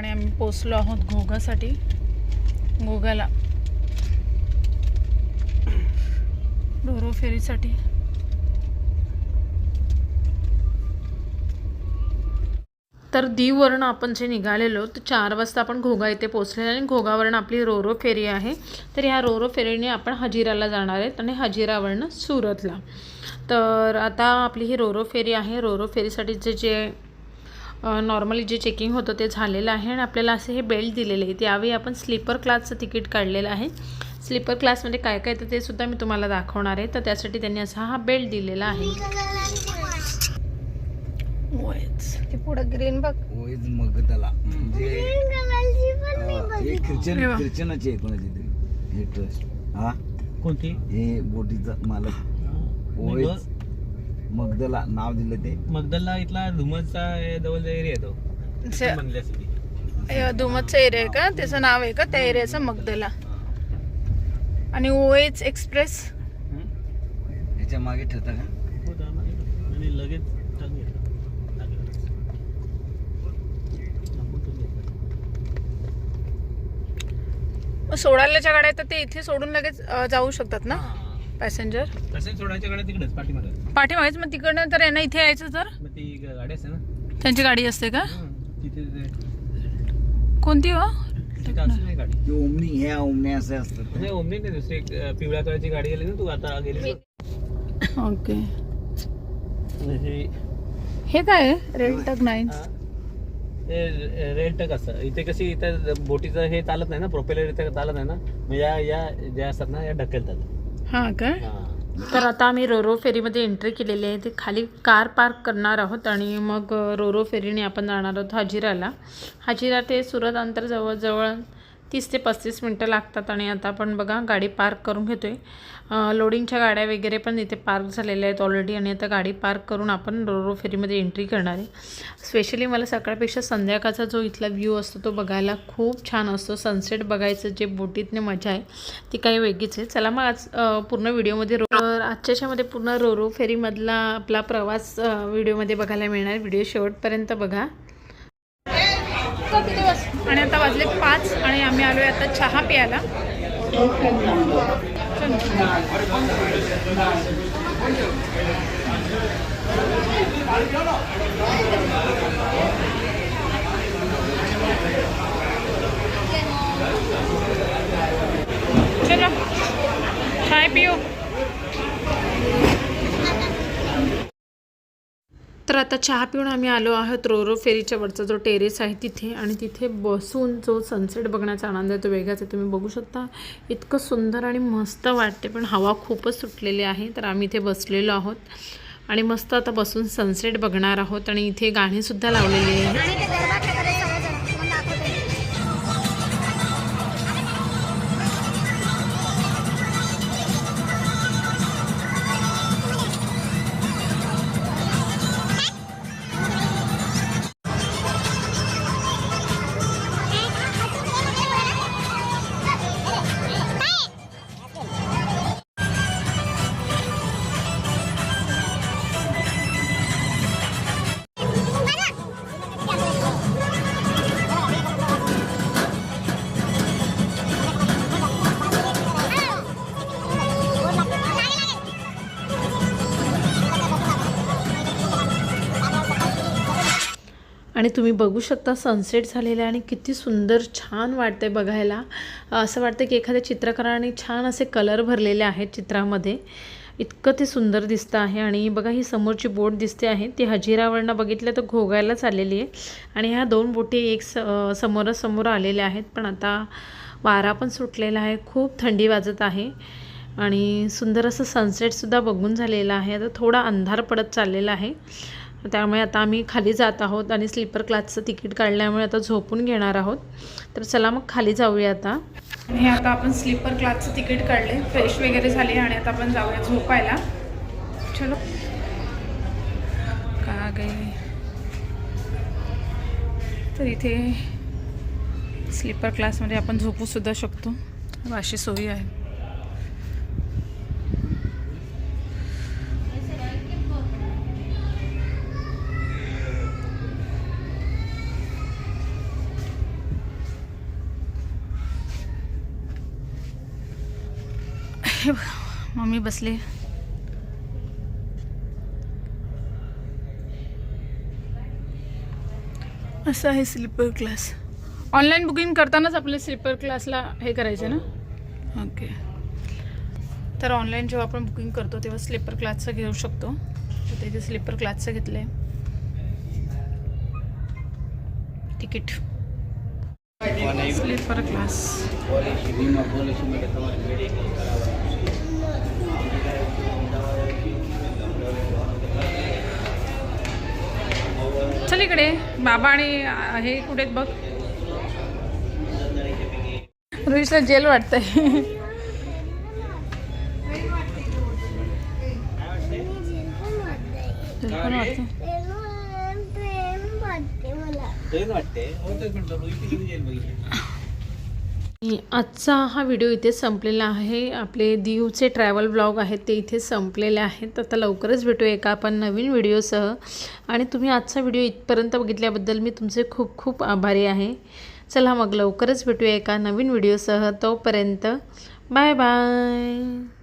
आणि आम्ही पोचलो आहोत घोगासाठी घोगाला ढोरो फेरीसाठी. तर दीववरून आपण जे निघालेलो तर चार वाजता आपण घोगा इथे पोचलेलो आणि घोगावरून आपली रोरो फेरी आहे. तर ह्या रोरो फेरीने आपण हजिराला जाणार आहेत आणि हजिरावरनं सुरतला. तर आता आपली ही रोरो फेरी आहे. रोरो फेरीसाठीचे जे नॉर्मली जे चेकिंग होतं ते झालेलं आहे आणि आपल्याला असे हे बेल्ट दिलेले आहे. त्यावेळी आपण स्लीपर क्लासचं तिकीट काढलेलं आहे. स्लीपर क्लासमध्ये काय काय तर ते सुद्धा मी तुम्हाला दाखवणार आहे. तर त्यासाठी त्यांनी असा हा बेल्ट दिलेला आहे. ते पुढं ग्रीन बघ. ओएज मग त्याला म्हणजे अं, हे ख्रिश्चन अरे वा. ख्रिश्चनाचे आहे कोणाचे तरी. हे ट्रस्ट हा? कोणती? हे बोटीचा मालक. मगदला नाव दिलं ते. मगदल्ला इथला धुमसचा जवळचा एरिया आहे तो. स- बनल्यासाठी हे धुमतचं एरिया आहे का? त्याचं नाव आहे का? त्या एरियाचं मगदला. आणि ओएच एक्सप्रेस? ह्याच्या मागे ठरतं का? आणि लगेच टाकून घेतलं. मग सोडायलाच्या गाड्या तर ते इथे सोडून लगेच अं, जाऊ शकतात ना? हा. पॅसेंजर सोडायच्या गाड्या तिकडेच पाठीमागे. पाठीमागेच? मग तिकडनं तर यांना इथे यायचं तर? मग ती गाडी असते ना. त्यांची गाडी असते का? तिथे कोणती हो? तिथे असते नाही गाडी. ते ओमनी ह्या ओमने असे असतात ते. नाही ओमनी नाही दुसरी एक अं, पिवळ्या कलरची गाडी गेली ना तू आता गेली ओके. हे हे काय आहे? रेड टक नाईन. रेल टक असतं इथे कशी इथं बोटीचं हे चालत नाही ना प्रोपेलर इथे चालत नाही ना. मग या या ज्या असतात ना या ढकलतात. हा काय हा. तर आता आम्ही रोरो फेरीमध्ये एंट्री केलेली आहे. ते खाली कार पार्क करणार आहोत आणि मग रोरो फेरीने आपण जाणार आहोत हजिराला. हजिरा ते सुरत अंतर जवळजवळ तीस ते पस्तीस मिनटं लागतात आणि आता आपण बघा गाडी पार्क करून घेतो आहे लोडिंगच्या गाड्या वगैरे पण इथे पार्क झालेल्या आहेत ऑलरेडी आणि आता गाडी पार्क करून आपण रोरो फेरीमध्ये एंट्री करणार आहे. स्पेशली मला सकाळपेक्षा संध्याकाळचा जो इथला व्ह्यू असतो तो बघायला खूप छान असतो. सनसेट बघायचं जे बोटीतने मजा आहे ती काही वेगळीच आहे. चला मग आज पूर्ण व्हिडिओमध्ये रो आजच्याच्यामध्ये पूर्ण रोरो फेरीमधला आपला प्रवास व्हिडिओमध्ये बघायला मिळणार. व्हिडिओ शेवटपर्यंत बघा. आणि आता वाजले पाच आणि आम्ही आलो आहे आता चहा प्यायला. चलो. चाय पिओ आता चहा पिऊन आम्ही आलो आहोत रोरो फेरीच्या वरचा जो टेरेस आहे तिथे आणि तिथे बसून जो सनसेट बघण्याचा आनंद आहे तो वेगळाच आहे. तुम्ही बघू शकता इतकं सुंदर आणि मस्त वाटते पण हवा खूपच सुटलेली आहे तर आम्ही इथे बसलेलो आहोत. आणि मस्त आता बसून सनसेट बघणार आहोत आणि इथे गाणीसुद्धा लावलेली आहे आणि तुम्ही बघू शकता सनसेट झालेला आहे आणि किती सुंदर छान वाटते बघायला. असं वाटतं की एखाद्या चित्रकाराने छान असे कलर भरलेले आहेत चित्रामध्ये. इतकं ते सुंदर दिसतं आहे आणि बघा ही समोरची बोट दिसते आहे. ती हजिरावरनं बघितलं तर घोगायलाच आलेली आहे. आणि ह्या दोन बोटी एक स समोरासमोर आलेल्या आहेत. पण आता वारा पण सुटलेला आहे. खूप थंडी वाजत आहे. आणि सुंदर असं सनसेटसुद्धा बघून झालेलं आहे. आता थोडा अंधार पडत चाललेला आहे. त्यामुळे आता आम्ही खाली जात आहोत आणि स्लीपर क्लासचं तिकीट काढल्यामुळे आता झोपून घेणार आहोत. तर चला मग खाली जाऊया आता. हे आता आपण स्लीपर क्लासचं तिकीट काढले. फ्रेश वगैरे झाले आणि आता आपण जाऊया झोपायला. चलो. का गे तर इथे स्लीपर क्लासमध्ये आपण झोपूसुद्धा शकतो. अशी सोयी आहे. हे मम्मी बसली. असं आहे स्लीपर क्लास ऑनलाईन बुकिंग करतानाच आपल्या स्लीपर क्लासला हे करायचं ना? ओके तर ऑनलाईन जेव्हा आपण बुकिंग करतो तेव्हा स्लीपर क्लासचं घेऊ शकतो. तर तिथे स्लीपर क्लासचं घेतलं आहे तिकीट क्लास चल इकडे. बाबा आणि हे कुठे आहेत बघ. रुईसला जेल वाटतंय. जेल पण वाटतंय. ट्रेन वाटते हो तेच म्हटलं रोहित किती जाईल बघितलं आजचा हा व्हिडिओ इथे संपलेला आहे. आपले दीवचे ट्रॅव्हल ब्लॉग आहेत ते इथे संपलेले आहेत. आता लवकरच भेटूया एका आपण नवीन व्हिडिओसह. आणि तुम्ही आजचा व्हिडिओ इथपर्यंत बघितल्याबद्दल मी तुमचे खूप खूप आभारी आहे. चला मग लवकरच भेटूया एका नवीन व्हिडिओसह तोपर्यंत. Bye bye.